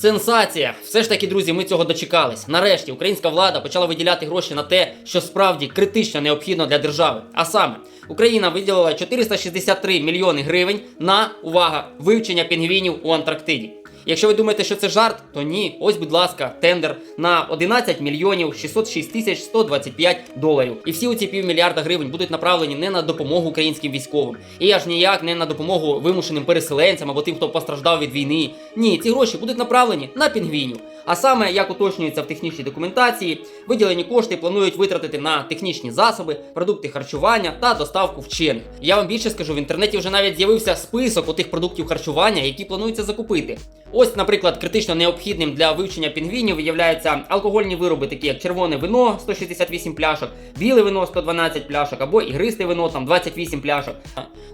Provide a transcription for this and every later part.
Сенсація! Все ж таки, друзі, ми цього дочекались. Нарешті українська влада почала виділяти гроші на те, що справді критично необхідно для держави. А саме, Україна виділила 463 мільйони гривень на увага вивчення пінгвінів у Антарктиді. Якщо ви думаєте, що це жарт, то ні. Ось, будь ласка, тендер на 11 мільйонів 606 тисяч 125 доларів. І всі ці півмільярда гривень будуть направлені не на допомогу українським військовим, і аж ніяк не на допомогу вимушеним переселенцям або тим, хто постраждав від війни. Ні, ці гроші будуть направлені на пінгвінів. А саме, як уточнюється в технічній документації, виділені кошти планують витратити на технічні засоби, продукти харчування та доставку вчених. Я вам більше скажу, в інтернеті вже навіть з'явився список отих продуктів харчування, які планується закупити. Ось, наприклад, критично необхідним для вивчення пінгвінів являються алкогольні вироби, такі як червоне вино 168 пляшок, біле вино 112 пляшок або ігристе вино там 28 пляшок.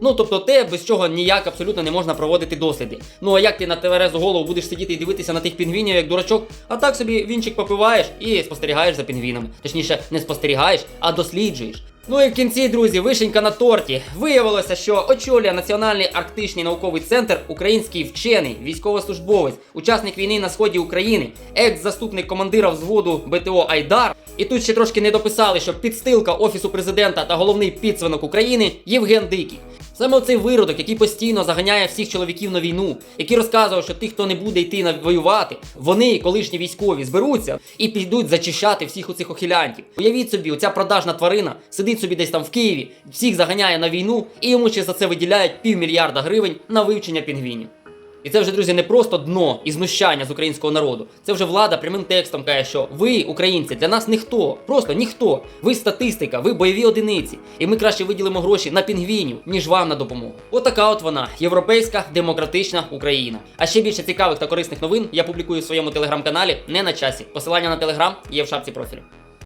Ну тобто те, без чого ніяк абсолютно не можна проводити досліди. Ну а як ти на тверезу голову будеш сидіти і дивитися на тих пінгвінів як дурачок, а так собі вінчик попиваєш і спостерігаєш за пінгвінами. Точніше, не спостерігаєш, а досліджуєш. Ну і в кінці, друзі, вишенька на торті. Виявилося, що очолює Національний арктичний науковий центр український вчений, військовослужбовець, учасник війни на сході України, екс-заступник командира взводу БТО Айдар. І тут ще трошки не дописали, що підстилка офісу президента та головний підсвинок України Євген Дикий. Саме оцей виродок, який постійно заганяє всіх чоловіків на війну, який розказував, що тих, хто не буде йти на воювати, вони, колишні військові, зберуться і підуть зачищати всіх оцих охилянтів. Уявіть собі, оця продажна тварина сидить собі десь там в Києві, всіх заганяє на війну, і йому ще за це виділяють півмільярда гривень на вивчення пінгвінів. І це вже, друзі, не просто дно і знущання з українського народу. Це вже влада прямим текстом каже, що ви, українці, для нас ніхто, просто ніхто. Ви статистика, ви бойові одиниці. І ми краще виділимо гроші на пінгвінів, ніж вам на допомогу. Отака от вона, європейська демократична Україна. А ще більше цікавих та корисних новин я публікую в своєму телеграм-каналі не на часі. Посилання на телеграм є в шапці профілю.